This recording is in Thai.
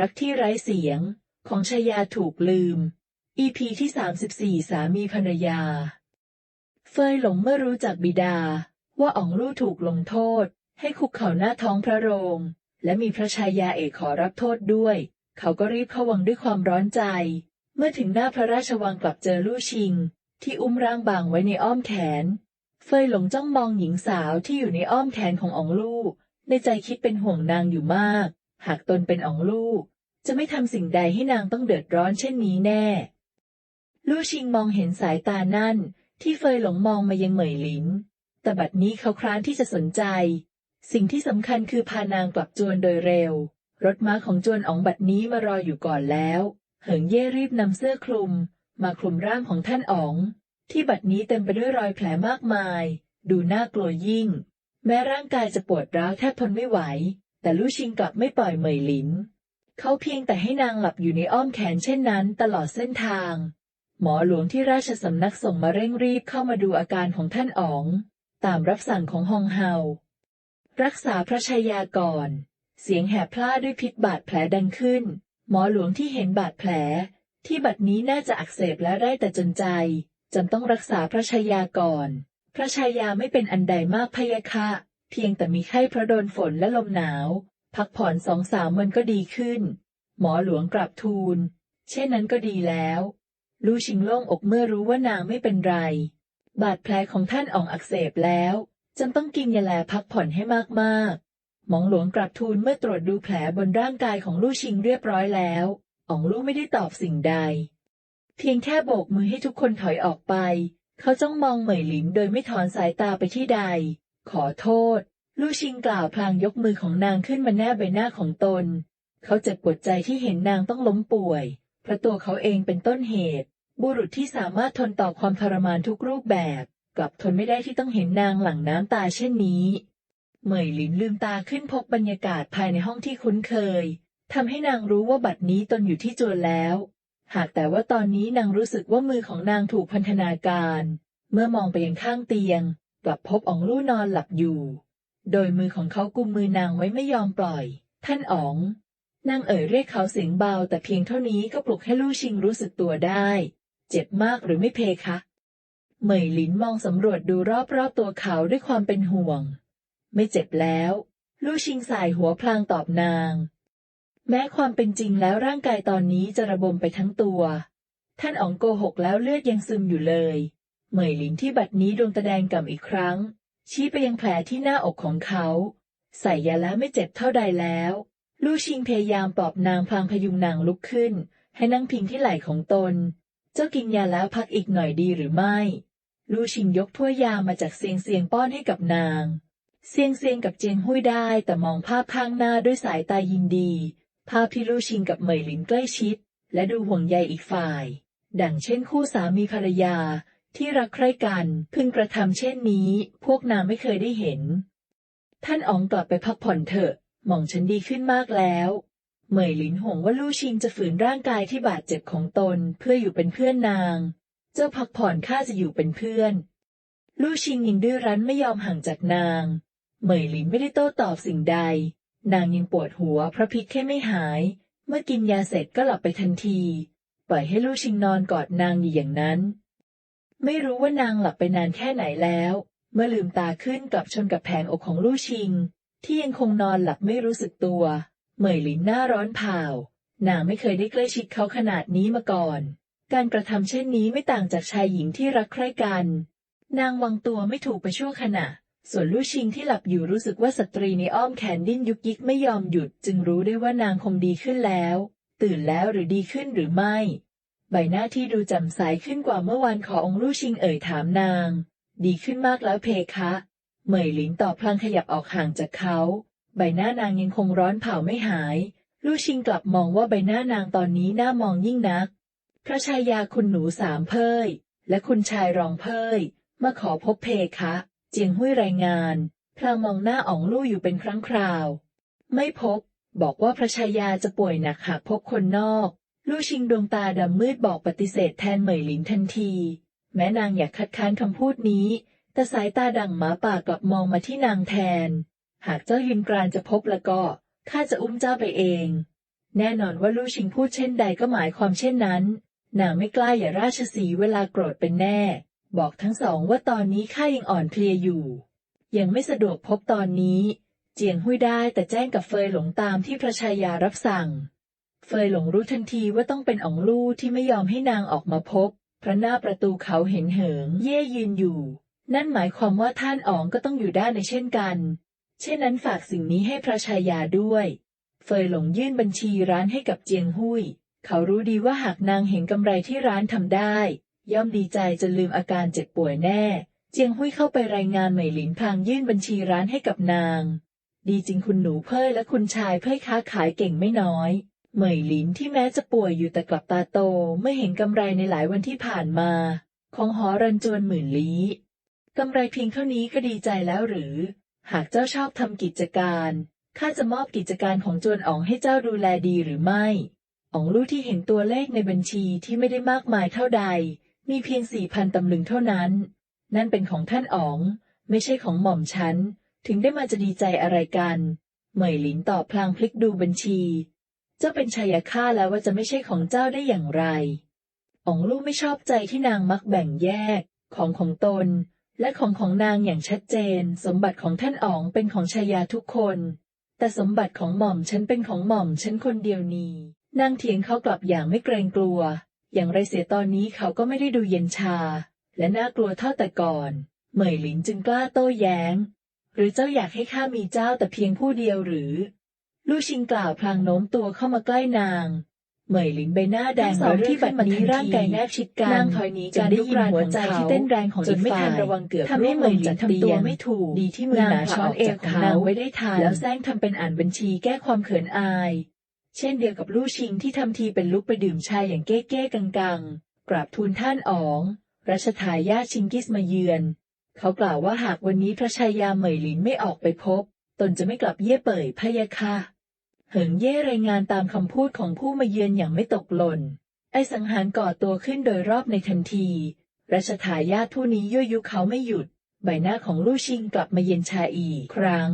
รักที่ไร้เสียงของชายาถูกลืม EP ที่ 34 สามีภรรยา เฟยหลงเมื่อรู้จากบิดา ว่าอ๋องลู่ถูกลงโทษ ให้คุกเข่าหน้าท้องพระโรง และมีพระชายาเอกขอรับโทษด้วย เขาก็รีบเข้าวังด้วยความร้อนใจ เมื่อถึงหน้าพระราชวังกลับเจอลู่ชิง ที่อุ้มร่างบางไว้ในอ้อมแขน เฟยหลงจ้องมองหญิงสาวที่อยู่ในอ้อมแขนของอ๋องลู่ในใจคิดเป็นห่วงนางอยู่มาก หากตนเป็นอ๋องลู่จะไม่ทำสิ่งใดให้นางต้องเดือดร้อนเช่นนี้แน่ ลู่ชิงมองเห็นสายตานั่น ที่เฟยหลงมองมายังเหมยหลิน แต่บัดนี้เขาคร้านที่จะสนใจ สิ่งที่สำคัญคือพานางกลับจวนโดยเร็ว รถม้าของจวนอ๋องบัดนี้มารออยู่ก่อนแล้ว เหิงเย่รีบนำเสื้อคลุม มาคลุมร่างของท่านอ๋อง ที่บัดนี้เต็มไปด้วยรอยแผลมากมาย ดูน่ากลัวยิ่ง แม้ร่างกายจะปวดร้าวแทบทนไม่ไหว แต่ลู่ชิงกลับไม่ปล่อยเหมยหลิน เขาเพียงแต่ให้นางหลับอยู่ในอ้อมแขนเช่นนั้นตลอดเส้นทาง หมอหลวงที่ราชสำนักส่งมาเร่งรีบเข้ามาดูอาการของท่านอ๋อง ตามรับสั่งของฮองเฮา รักษาพระชายาก่อน เสียงแหบพล่าด้วยพิษบาดแผลดังขึ้น หมอหลวงที่เห็นบาดแผล ที่บัดนี้น่าจะอักเสบและได้แต่จนใจจำต้องรักษาพระชายาก่อน พระชายาไม่เป็นอันใดมากพยะคะ เพียงแต่มีไข้เพราะโดนฝนและลมหนาว พักผ่อนสองสามวันก็ดีขึ้น หมอหลวงกลับทูล เช่นนั้นก็ดีแล้วลู่ชิงโล่งอกเมื่อรู้ว่านางไม่เป็นไร บาดแผลของท่านอ่องอักเสบแล้วจำต้องกินยาแลพักผ่อนให้มากๆ หมองหลวงกลับทูลเมื่อตรวจดูแผลบนร่างกายของลู่ชิงเรียบร้อยแล้วอ่องลู่ไม่ได้ตอบสิ่งใด เพียงแค่โบกมือให้ทุกคนถอยออกไป เขาจ้องมองเหมยหลินโดยไม่ถอนสายตาไปที่ใด ขอโทษ ลู่ชิงกล่าวพลางยกมือของนางขึ้นมาแนบใบหน้าของตน เขาเจ็บปวดใจที่เห็นนางต้องล้มป่วย เพราะตัวเขาเองเป็นต้นเหตุ บุรุษที่สามารถทนต่อความทรมานทุกรูปแบบ กลับทนไม่ได้ที่ต้องเห็นนางหลั่งน้ำตาเช่นนี้เหมยหลินลืมตาขึ้นพบบรรยากาศภายในห้องที่คุ้นเคยทำให้นางรู้ว่าบัดนี้ตนอยู่ที่จวนแล้ว หากแต่ว่าตอนนี้นางรู้สึกว่ามือของนางถูกพันธนาการ เมื่อมองไปยังข้างเตียง กลับพบอ๋องลู่นอนหลับอยู่ โดยมือของเขากุมมือนางไว้ไม่ยอมปล่อย ท่านอ๋องนางเอ่ยเรียกเขาเสียงเบา แต่เพียงเท่านี้ก็ปลุกให้ลู่ชิงรู้สึกตัวได้ เจ็บมากหรือไม่เพคะเหมยหลินมองสำรวจดูรอบๆตัวเขาด้วยความเป็นห่วง ไม่เจ็บแล้ว ลู่ชิงสายหัวพลางตอบนาง แม้ความเป็นจริงแล้วร่างกายตอนนี้จะระบมไปทั้งตัว ท่านอ๋องโกหกแล้วเลือดยังซึมอยู่เลย เหมยหลินที่บัดนี้ดวงตาแดงก่ำอีกครั้ง ชี้ไปยังแผลที่หน้าอกของเขา ใส่ยาแล้วไม่เจ็บเท่าใดแล้ว ลู่ชิงพยายามปลอบนางพลางพยุงนางลุกขึ้น ให้นั่งพิงที่ไหล่ของตน เจ้ากินยาแล้วพักอีกหน่อยดีหรือไม่ ลู่ชิงยกถ้วยยามาจากเซียงเซียงป้อนให้กับนางเซียงเซียงกับเจียงหุ้ยได้แต่มองภาพข้างหน้าด้วยสายตายินดี ภาพที่ลู่ชิงกับเหมยหลินใกล้ชิด และดูห่วงใยอีกฝ่าย ดังเช่นคู่สามีภรรยา ที่รักใคร่กันพึงกระทำเช่นนี้ พวกนางไม่เคยได้เห็น ท่านอ๋องกลับไปพักผ่อนเถอะ หม่องฉันดีขึ้นมากแล้วเหมยหลินห่วงว่าลู่ชิงจะฝืนร่างกายที่บาดเจ็บของตนเพื่ออยู่เป็นเพื่อนนาง เจ้าพักผ่อนข้าจะอยู่เป็นเพื่อน ลู่ชิงยังดื้อรั้นไม่ยอมห่างจากนาง เหมยหลินไม่ได้โต้ตอบสิ่งใด นางยังปวดหัวเพราะพิษแค่ไม่หาย เมื่อกินยาเสร็จก็หลับไปทันที ปล่อยให้ลู่ชิงนอนกอดนางอยู่อย่างนั้น ไม่รู้ว่านางหลับไปนานแค่ไหนแล้ว เมื่อลืมตาขึ้นกลับชนกับแผงอกของลู่ชิง ที่ยังคงนอนหลับไม่รู้สึกตัว เหมยหลินหน้าร้อนเผานางไม่เคยได้ใกล้ชิดเขาขนาดนี้มาก่อน การกระทำเช่นนี้ไม่ต่างจากชายหญิงที่รักใคร่กัน นางวางตัวไม่ถูกไปชั่วขณะ ส่วนลู่ชิงที่หลับอยู่รู้สึกว่าสตรีในอ้อมแขนดิ้นยุกยิกไม่ยอมหยุด จึงรู้ได้ว่านางคงดีขึ้นแล้ว ตื่นแล้วหรือดีขึ้นหรือไม่ ใบหน้าที่ดูแจ่มใสขึ้นกว่าเมื่อวานขอองลู่ชิงเอ่ยถามนาง ดีขึ้นมากแล้วเพคะ เหมยหลินตอบพลางขยับออกห่างจากเขา ใบหน้านางยังคงร้อนเผาไม่หายลู่ชิงกลับมองว่าใบหน้านางตอนนี้น่ามองยิ่งนัก พระชายาคุณหนูสามเพยและคุณชายรองเพยมาขอพบเพคะ เจียงหุ้ยรายงานพลางมองหน้าอ๋องลู่อยู่เป็นครั้งคราว ไม่พบ บอกว่าพระชายาจะป่วยหนักหากพบคนนอก ลู่ชิงดวงตาดำมืดบอกปฏิเสธแทนเหมยหลินทันที แม้นางอยากคัดค้านคำพูดนี้ แต่สายตาดังหมาป่ากลับมองมาที่นางแทน หากเจ้ายินกรานจะพบแล้วก็ข้าจะอุ้มเจ้าไปเอง แน่นอนว่าลู่ชิงพูดเช่นใดก็หมายความเช่นนั้น นางไม่กล้าอย่าราชสีเวลาโกรธเป็นแน่ บอกทั้งสองว่าตอนนี้ข้ายังอ่อนเพลียอยู่ ยังไม่สะดวกพบตอนนี้ เจียงหุยได้แต่แจ้งกับเฟยหลงตามที่พระชายารับสั่ง เฟยหลงรู้ทันทีว่าต้องเป็นอ๋องลู่ที่ไม่ยอมให้นางออกมาพบเพราะหน้าประตูเขาเห็นเหิง เย่ยืนอยู่ นั่นหมายความว่าท่านอ๋องก็ต้องอยู่ด้านในเช่นกัน เช่นนั้นฝากสิ่งนี้ให้พระชายาด้วย เฟยหลงยื่นบัญชีร้านให้กับเจียงหุยเขารู้ดีว่าหากนางเห็นกำไรที่ร้านทำได้ ย่อมดีใจจนลืมอาการเจ็บป่วยแน่ เจียงหุยเข้าไปรายงานเหมยหลินพางยื่นบัญชีร้านให้กับนาง ดีจริงคุณหนูเพ่ยและคุณชายเพ่ยค้าขายเก่งไม่น้อย เหมยหลินที่แม้จะป่วยอยู่แต่กลับตาโตเมื่อเห็นกำไรในหลายวันที่ผ่านมา ของหอรันจวนหมื่นลี้กำไรเพียงเท่านี้ก็ดีใจแล้วหรือ หากเจ้าชอบทำกิจการข้าจะมอบกิจการของจวนอ๋องให้เจ้าดูแลดีหรือไม่อ๋องรู้ที่เห็นตัวเลขในบัญชีที่ไม่ได้มากมายเท่าใด มีเพียงสี่พันตำลึงเท่านั้น นั่นเป็นของท่านอ๋อง ไม่ใช่ของหม่อมฉัน ถึงได้มาจะดีใจอะไรกัน เหมยหลินตอบพลางพลิกดูบัญชี จ้าเป็นชายาฆ่าแล้วว่าจะไม่ใช่ของเจ้าได้อย่างไรอ๋องลูกไม่ชอบใจที่นางมักแบ่งแยกของของตน และของของนางอย่างชัดเจน สมบัติของท่านอ๋องเป็นของชายาทุกคน แต่สมบัติของหม่อมฉันเป็นของหม่อมฉันคนเดียวนี้ นางเถียงเขากลับอย่างไม่เกรงกลัว อย่างไรเสียตอนนี้เขาก็ไม่ได้ดูเย็นชา และน่ากลัวเท่าแต่ก่อน เหมยหลินจึงกล้าโต้แย้ง หรือเจ้าอยากให้ข้ามีเจ้าแต่เพียงผู้เดียวหรือ ลู่ชิงกล่าวพลางโน้มตัวเข้ามาใกล้นางเหมยหลินใบหน้าแดงทั้งสองที่บัดนี้ร่างกายแนบชิดกันนางถอยหนีจนได้ยินหัวใจที่เต้นแรงของจนไม่ทันระวังเกือบทำให้เหมยหลินทำตัวไม่ถูกดีที่มือหนาช้อนเอวของนางไว้ได้ทันแล้วแซงทำเป็นอ่านบัญชีแก้ความเขินอาย เช่นเดียวกับลู่ชิงที่ทำทีเป็นลุกไปดื่มชายอย่างเก้เก้กังกังๆกราบทูลท่านอ๋องรัชทายาทชิงกิสมาเยือน เขากล่าวว่าหากวันนี้พระชายาเหมยหลินไม่ออกไปพบ ตนจะไม่กลับเย่เป่ยพะยะค่ะ เหิงเย่รายงานตามคำพูดของผู้มาเยือนอย่างไม่ตกหล่น ไอสังหารก่อตัวขึ้นโดยรอบในทันที รัชทายาทผู้นี้ยั่วยุเขาไม่หยุด ใบหน้าของลู่ชิงกลับมาเย็นชาอีกครั้ง